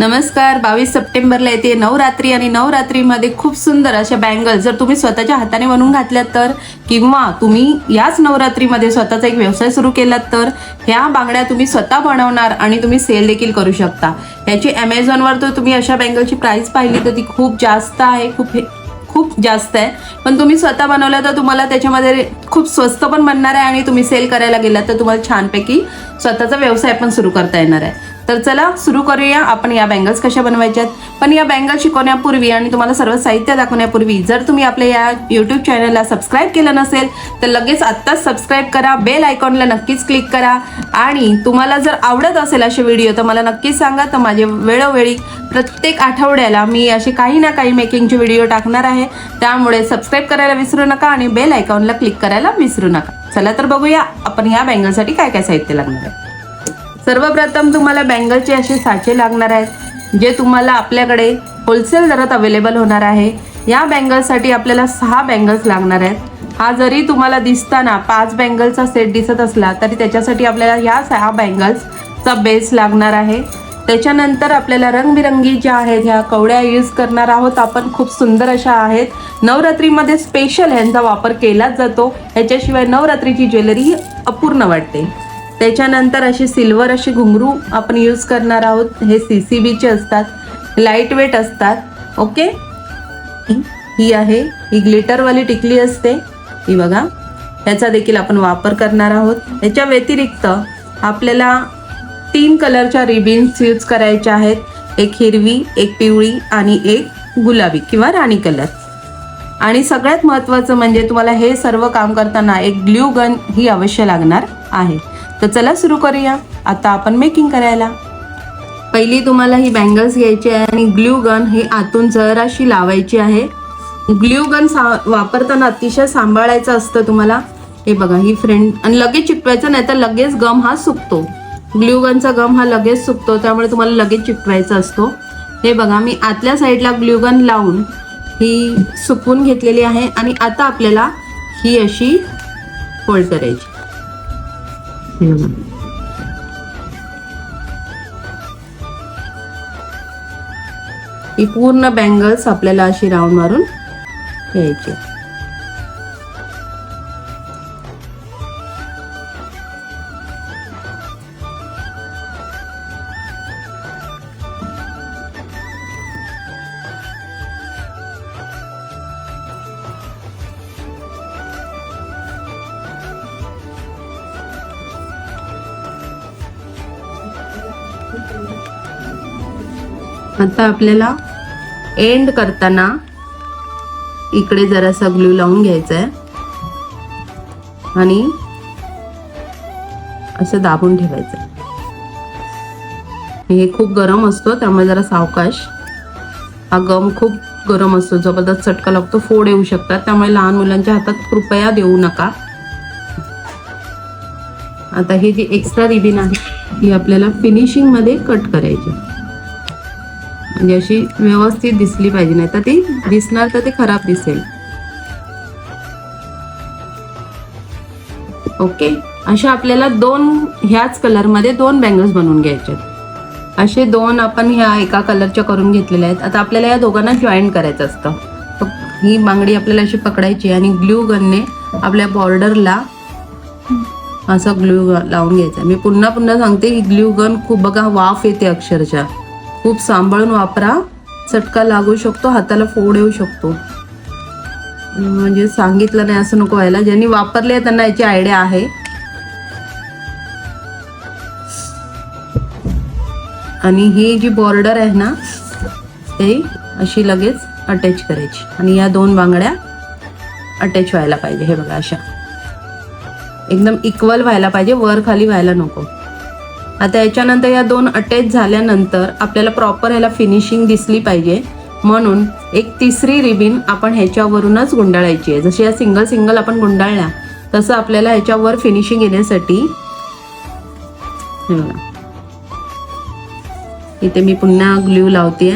नमस्कार. बावीस सप्टेंबरला येते नवरात्री आणि नवरात्रीमध्ये खूप सुंदर अशा बँगल जर तुम्ही स्वतःच्या हाताने बनवून घातल्यात तर किंवा तुम्ही याच नवरात्रीमध्ये स्वतःचा एक व्यवसाय सुरू केलात तर ह्या बांगड्या तुम्ही स्वतः बनवणार आणि तुम्ही सेल देखील करू शकता. याची ॲमेझॉनवर तर तुम्ही अशा बँगलची प्राईस पाहिली तर ती खूप जास्त आहे खूप हे- खूप जास्त आहे. पण तुम्ही स्वतः बनवलं तर तुम्हाला त्याच्यामध्ये खूप स्वस्त पण बनणार आहे आणि तुम्ही सेल करायला गेलात तर तुम्हाला छानपैकी स्वतःचा व्यवसाय पण सुरू करता येणार आहे. तर चला सुरू करूया. आपण या बँगल्स कशा बनवायच्यात? पण या बँगल शिकवण्यापूर्वी आणि तुम्हाला सर्व साहित्य दाखवण्यापूर्वी जर तुम्ही आपल्या या यूट्यूब चॅनलला सबस्क्राईब केलं नसेल तर लगेच आत्ताच सबस्क्राईब करा. बेल आयकॉनला नक्कीच क्लिक करा. आणि तुम्हाला जर आवडत असेल असे व्हिडिओ तर मला नक्कीच सांगा. तर माझे वेळोवेळी प्रत्येक आठवड्याला मी असे काही ना काही मेकिंगचे व्हिडिओ टाकणार आहे. त्यामुळे सबस्क्राईब करायला विसरू नका आणि बेल आयकॉनला क्लिक करायला विसरू नका. चला तर बघूया आपण ह्या बँगलसाठी काय काय साहित्य लागणार आहे? सर्वप्रथम तुम्हाला बँगलचे असे साचे लागणार आहेत जे तुम्हाला आपल्याकडे होलसेल दरात अवेलेबल होणार आहे. या बँगल्ससाठी आपल्याला सहा बँगल्स लागणार आहेत. हा जरी तुम्हाला दिसताना पाच बँगलचा सेट दिसत असला तरी त्याच्यासाठी आपल्याला ह्या सहा बँगल्सचा बेस लागणार आहे. त्याच्यानंतर आपल्याला रंगबिरंगी ज्या आहेत ह्या कवड्या यूज करणार आहोत आपण. खूप सुंदर अशा आहेत. नवरात्रीमध्ये स्पेशल ह्यांचा वापर केलाच जातो. ह्याच्याशिवाय नवरात्रीची ज्वेलरी ही अपूर्ण वाटते. त्याच्यानंतर अशी सिल्वर अशी घुंगरू आपण यूज करणार आहोत. हे सी सी बीचे असतात. लाइट वेट असतात. ओके ही आहे. ही ग्लिटरवाली टिकली असते. ही बघा. ह्याचा देखील आपण वापर करणार आहोत. याच्या व्यतिरिक्त आपल्याला तीन कलरच्या रिबिन्स यूज करायच्या आहेत. एक हिरवी एक पिवळी आणि एक गुलाबी किंवा राणी कलर आणि सगळ्यात महत्त्वाचं म्हणजे तुम्हाला हे सर्व काम करताना एक ग्ल्यू गन ही अवश्य लागणार आहे. तर चला सुरू करूया. आता आपण मेकिंग करायला. पहिली तुम्हाला ही बँगल्स घ्यायची आहे आणि ग्ल्यू गन ही आतून जराशी लावायची आहे. ग्ल्यू गन सा वापरताना अतिशय सांभाळायचं असतं तुम्हाला. हे बघा ही फ्रेंड आणि लगेच चिकटवायचं नाही तर लगेच गम हा सुकतो. ग्ल्यू गनचा गम हा लगेच सुकतो त्यामुळे तुम्हाला लगेच चिकटवायचा असतो. हे बघा मी आतल्या साईडला ग्ल्यू गन लावून ही सुकवून घेतलेली आहे आणि आता आपल्याला ही अशी फोल्ड करायची. हे बघा. ही पूर्ण बँगल्स आपल्याला अशी राऊंड मारून घ्यायची आता आपल्याला एंड करताना इकडे जरासा ग्लू लावून घ्यायचा आहे आणि असं दाबून ठेवायचं हे खूप गरम असतो त्यामुळे जरा सावकाश. हा गम खूप गरम असतो जबरदस्त चटका लागतो फोड येऊ शकतात. त्यामुळे लहान मुलांच्या हातात कृपया देऊ नका. आता हे जी एक्स्ट्रा रिबिन आहे ही आपल्याला फिनिशिंगमध्ये कट करायची. म्हणजे अशी व्यवस्थित दिसली पाहिजे नाही तर ती दिसणार तर ते खराब दिसेल. ओके? अशा आपल्याला दोन ह्याच कलरमध्ये दोन बँगल्स बनवून घ्यायचे असे दोन आपण ह्या एका कलरच्या करून घेतलेल्या आहेत. आता आपल्याला या दोघांना जॉईन करायचं असतं. ही बांगडी आपल्याला अशी पकडायची आणि ग्ल्यू गनने आपल्या बॉर्डरला असं ग्लू लावून घ्यायचा मी पुन्हा पुन्हा सांगते ही ग्लू गन खूप बघा वाफ येते अक्षरशः. खूप सांभाळून वापरा. चटका लागू शकतो हाताला फोड येऊ शकतो. म्हणजे सांगितलं नाही असं नको व्हायला. ज्यांनी वापरले त्यांना याची आयडिया आहे. आणि ही जी बॉर्डर आहे ना ते अशी लगेच अटॅच करायची. आणि या दोन बांगड्या अटॅच व्हायला पाहिजे. हे बघा अशा. एकदम इक्वल व्हायला पाहिजे. वर खाली व्हायला नको. आता याच्यानंतर या दोन अटॅच झाल्यानंतर आपल्याला प्रॉपर ह्याला फिनिशिंग दिसली पाहिजे. म्हणून एक तिसरी रिबीन आपण ह्याच्यावरूनच गुंडाळायची आहे. जशी या सिंगल सिंगल आपण गुंडाळल्या तसं आपल्याला ह्याच्यावर फिनिशिंग येण्यासाठी इथे मी पुन्हा ग्ल्यू लावते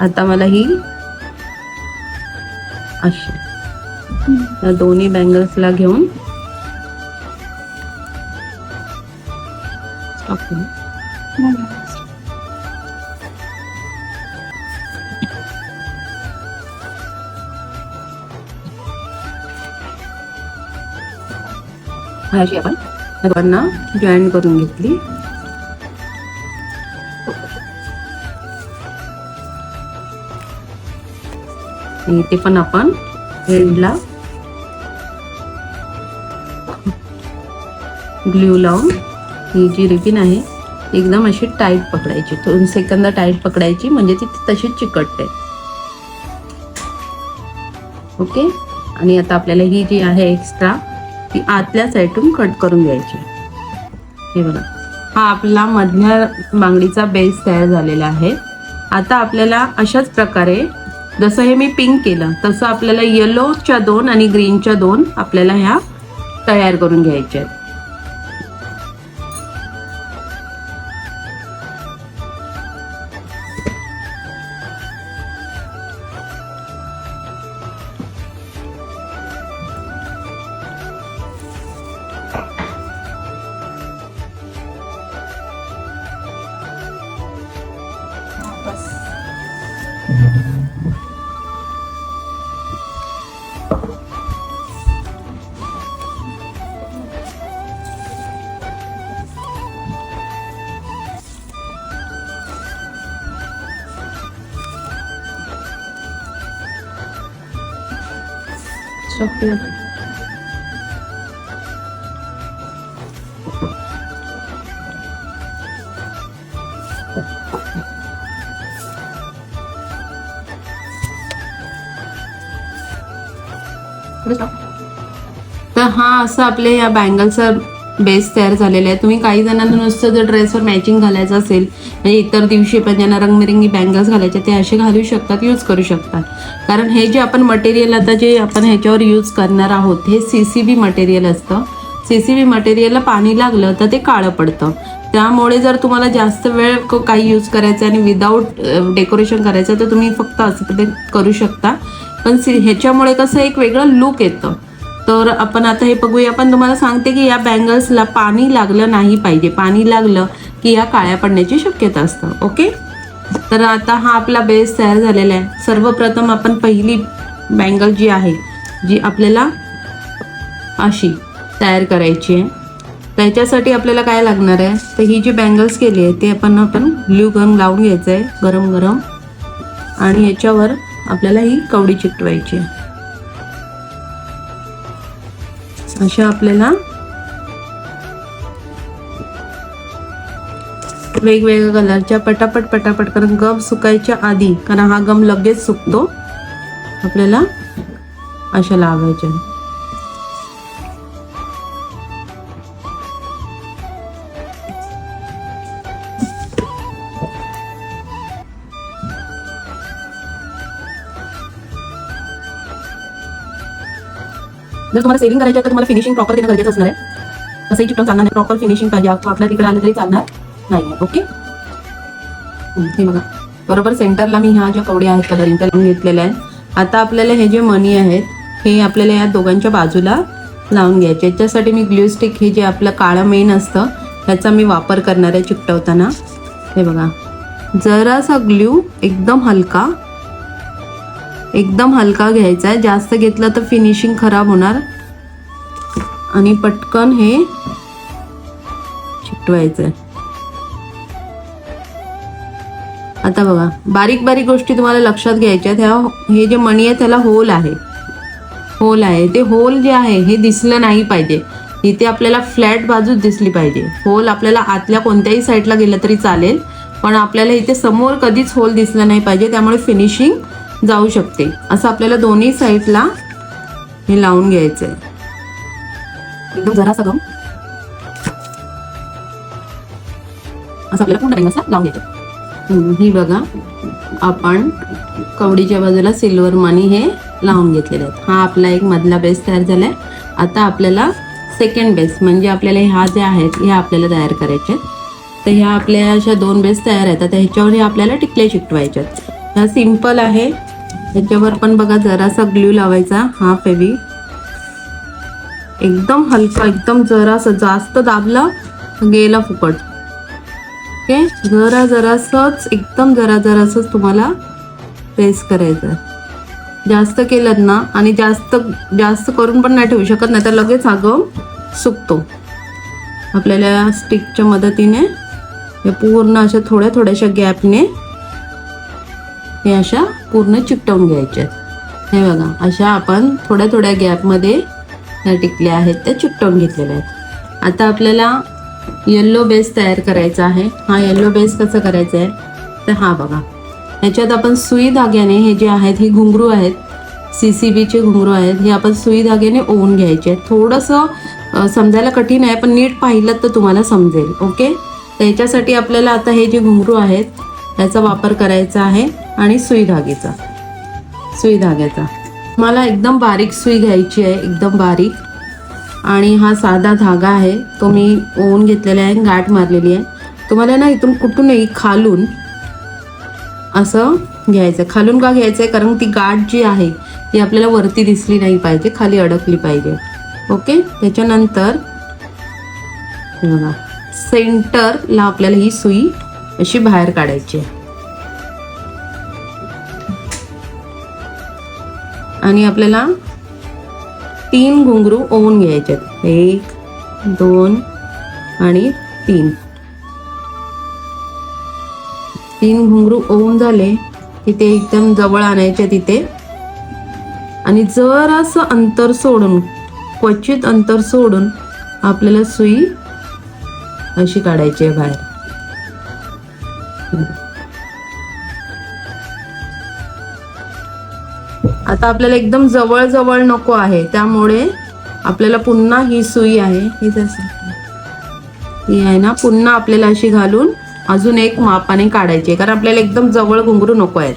आता मला ही अशी या दोन्ही बँगल्सला घेऊन Stop करू. अशी आपण या दोघांना जॉईन करून घेतली आणि ते पण आपण एंडला ग्ल्यू लावून ही जी रिबीन आहे एकदम अशी टाईट पकडायची. दोन सेकंद टाईट पकडायची म्हणजे ती तशीच चिकटते. ओके? आणि आता आपल्याला ही जी आहे एक्स्ट्रा ती आतल्या साईडून कट करून घ्यायची. हे बघा. हा आपला मधल्या बांगडीचा बेस तयार झालेला आहे. आता आपल्याला अशाच प्रकारे जसं हे मी पिंक केलं तसं आपल्याला येलोच्या दोन आणि ग्रीनच्या दोन आपल्याला ह्या तयार करून घ्यायच्या आहेत. चॉकलेट तर हा असं आपले या बँगलचा बेस तयार झालेला आहे. तुम्ही काही जणांना नुसतं जर ड्रेसवर मॅचिंग घालायचं असेल म्हणजे इतर दिवशी पण ज्यांना रंगबिरंगी बँगल्स घालायचे ते असे घालू शकतात यूज करू शकतात. कारण हे जे आपण मटेरियल आता जे आपण ह्याच्यावर यूज करणार आहोत हे सी सी बी मटेरियल असतं. सी सी बी मटेरियलला पाणी लागलं तर ते काळं पडतं. त्यामुळे जर तुम्हाला जास्त वेळ काही यूज करायचं आणि विदाऊट डेकोरेशन करायचं तर तुम्ही फक्त असं ते करू शकता. पण सी ह्याच्यामुळे कसं एक वेगळं लुक येतं. तर आपण आता हे बघूया. पण तुम्हाला सांगते की या बँगल्सला पाणी लागलं नाही पाहिजे. पाणी लागलं की या काळ्या पडण्याची शक्यता असतं ओके तर आता हा आपला बेस तयार झालेला आहे. सर्वप्रथम आपण पहिली बँगल जी आहे जी आपल्याला अशी तयार करायची आहे. त्याच्यासाठी आपल्याला काय लागणार आहे? तर ही जी बँगल्स केली आहे ते आपण आपण ब्ल्यू गन लावून घ्यायचं आहे गरम गरम. आणि याच्यावर आपल्याला ही कवडी चिकटवायची आहे. अशा आपल्याला वेगवेगळ्या कलरच्या पटापट पटापट कारण गम सुकायच्या आधी कारण हा गम लगेच सुकतो. आपल्याला अशा लावायच्या. जर तुम्हाला सेविंग करायचं आहे तर तुम्हाला फिनिशिंग प्रॉपर देणं गरजेचं असणार आहे. तसंही चिकटून चालणार नाही. प्रॉपर फिनिशिंग पाहिजे. आपल्या तिकडे आलं तरी चालणार. नाही ओके? हे बघा. बरोबर सेंटरला मी ह्या ज्या कवड्या आहेत कलरिंग त्या लावून घेतलेल्या आहेत. आता आपल्याला हे जे मनी आहेत हे आपल्याला या दोघांच्या बाजूला लावून घ्यायचे. याच्यासाठी मी ग्लू स्टिक हे जे आपलं काळं मेन असतं ह्याचा मी वापर करणार आहे चिकटवताना. हे बघा. जरासा ग्ल्यू एकदम हलका एकदम हलका घ्यायचा आहे. जास्त घेतलं तर फिनिशिंग खराब होणार. आणि पटकन हे चिकटवायचं आहे. आता बघा बारीक बारीक गोष्टी तुम्हाला लक्षात घ्यायच्या ह्या हे जे मणी आहे त्याला होल आहे. होल आहे. ते होल जे आहे हे दिसलं नाही पाहिजे. इथे आपल्याला फ्लॅट बाजूच दिसली पाहिजे. होल आपल्याला आतल्या कोणत्याही साईडला गेलं तरी चालेल पण आपल्याला इथे समोर कधीच होल दिसलं नाही पाहिजे त्यामुळे फिनिशिंग जाऊ शकते. असं आपल्याला दोन्ही साईडला हे लावून घ्यायचं आहे एकदम जरा सगळं. असं आपल्याला पूर्ण लावून घ्यायचं. ही बघा आपण कवडीच्या बाजूला सिल्वर मनी हे लावून घेतलेले आहेत. हा आपला एक मधला बेस तयार झाला आहे आता आपल्याला सेकंड बेस म्हणजे आपल्याला ह्या ज्या आहेत ह्या आपल्याला तयार करायच्या आहेत. तर ह्या आपल्या अशा दोन बेस तयार आहेत. आता ह्याच्यावर हे आपल्याला टिकले चिकटवायच्या आहेत. ह्या सिंपल आहे. ह्याच्यावर पण बघा जरासा ग्ल्यू लावायचा. हा फेवी. एकदम हलका एकदम जरासं जास्त दाबलं गेला फुकट. ओके? जरा जरासंच एकदम जरा जरासंच तुम्हाला प्रेस करायचं जास्त केलं ना आणि जास्त जास्त करून पण नाही ठेवू शकत नाही तर लगेच अगं सुकतो. आपल्याला स्टिकच्या मदतीने हे पूर्ण अशा थोड्या थोड्याशा गॅपने हे अशा पूर्ण चिकटवून घ्यायच्या हे बघा अशा आपण थोड्या थोड्या गॅपमध्ये ह्या टिकल्या आहेत त्या चिकटवून घेतलेल्या आहेत. आता आपल्याला येल्लो बेस तयार करायचा आहे. हा येल्लो बेस कसं करायचा आहे? तर हा बघा. ह्याच्यात आपण सुई धाग्याने हे जे आहेत हे घुंगरू आहेत सी सी बीचे घुंगरू आहेत हे आपण सुई धाग्याने ओवून घ्यायचे आहेत. थोडंसं समजायला कठीण आहे पण नीट पाहिलं तर तुम्हाला समजेल ओके? तर ह्याच्यासाठी आपल्याला आता हे जे घुंगरू आहेत त्याचा वापर करायचा आहे आणि सुई धागेचा. सुई धाग्याचा. मला एकदम बारीक सुई घ्यायची आहे एकदम बारीक. आणि हा साधा धागा आहे. तो मी ओवून घेतलेला आहे गाठ मारलेली आहे. तुम्हाला ना इथून कुठूनही खालून असं घ्यायचं खालून का घ्यायचं आहे कारण ती गाठ जी आहे ती आपल्याला वरती दिसली नाही पाहिजे खाली अडकली पाहिजे. ओके? त्याच्यानंतर बघा सेंटरला आपल्याला ही सुई अशी बाहेर काढायची आहे. आणि आपल्याला तीन घुंगरू ओवून घ्यायचे आहेत. एक दोन आणि तीन. तीन घुंगरू ओवून झाले की ते एकदम जवळ आणायचे तिथे. आणि जरासं अंतर सोडून क्वचित अंतर सोडून आपल्याला सुई अशी काढायची आहे बाहेर. आता आपल्याला एकदम जवळ जवळ नको आहे. त्यामुळे आपल्याला पुन्हा ही सुई आहे. ही ही आहे ना पुन्हा आपल्याला अशी घालून अजून एक मापाने काढायची कारण आपल्याला एकदम जवळ घुंगरू नको आहेत.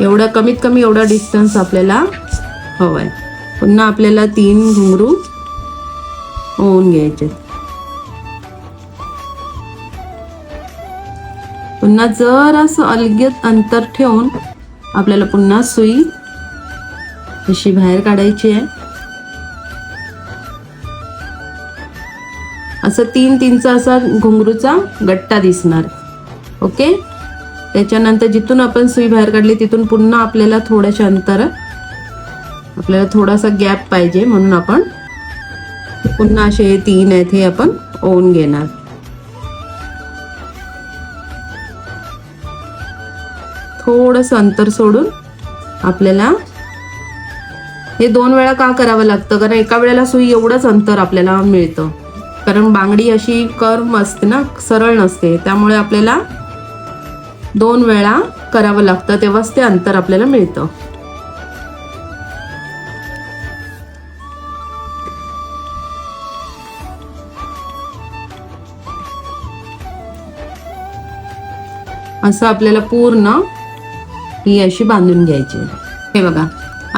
एवढं कमीत कमी एवढा डिस्टन्स आपल्याला हवंय. पुन्हा आपल्याला तीन घुंगरू होऊन घ्यायचे पुन्हा जरासं अलगद अंतर ठेवून आपल्याला पुन्हा सुई अशी बाहेर काढायची आहे. असं तीन तीनचा असा घुंगरूचा गट्टा दिसणार. ओके? त्याच्यानंतर जिथून आपण सुई बाहेर काढली तिथून पुन्हा आपल्याला थोड्याशा अंतर आपल्याला थोडासा गॅप पाहिजे म्हणून आपण पुन्हा असे तीन आहेत हे आपण ओवून घेणार. थोडस अंतर सोडून आपल्याला हे दोन वेळा का करावं लागतं? कारण एका वेळेला सुई एवढंच अंतर आपल्याला मिळतं. कारण बांगडी अशी कर्म असते ना सरळ नसते. त्यामुळे आपल्याला दोन वेळा करावं लागतं तेव्हाच ते अंतर आपल्याला मिळतं. असं आपल्याला पूर्ण ही अशी बांधून घ्यायची. हे बघा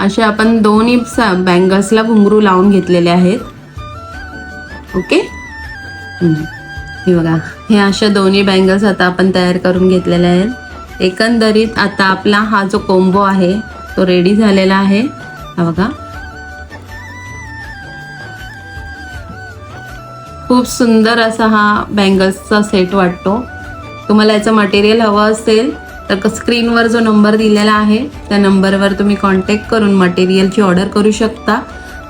असे आपण दोन्ही बँगल्सला घुंगरू लावून घेतलेले आहेत. ओके? हे बघा हे अशा दोन्ही बँगल्स आता आपण तयार करून घेतलेले आहेत. एकंदरीत आता आपला हा जो कोंबो आहे तो रेडी झालेला आहे. हा बघा. खूप सुंदर असा हा बँगल्सचा सेट वाटतो. तुम्हाला याचं मटेरियल हवं असेल तर स्क्रीनवर जो नंबर दिलेला आहे त्या नंबरवर तुम्ही कॉन्टॅक्ट करून मटेरियलची ऑर्डर करू शकता.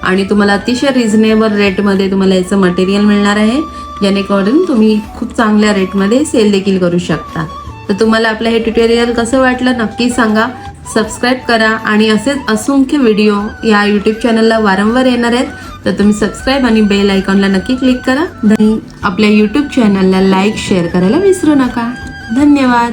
आणि तुम्हाला अतिशय रिझनेबल रेटमध्ये तुम्हाला याचं मटेरियल मिळणार आहे. जेणेकरून तुम्ही खूप चांगल्या रेटमध्ये सेल देखील करू शकता. तर तुम्हाला आपलं हे ट्युटोरियल कसं वाटलं नक्की सांगा. सबस्क्राईब करा आणि असेच असंख्य व्हिडिओ या यूट्यूब चॅनलला वारंवार येणार आहेत. तर तुम्ही सबस्क्राईब आणि बेल आयकॉनला नक्की क्लिक करा. आणि आपल्या यूट्यूब चॅनलला लाईक शेअर करायला विसरू नका. धन्यवाद.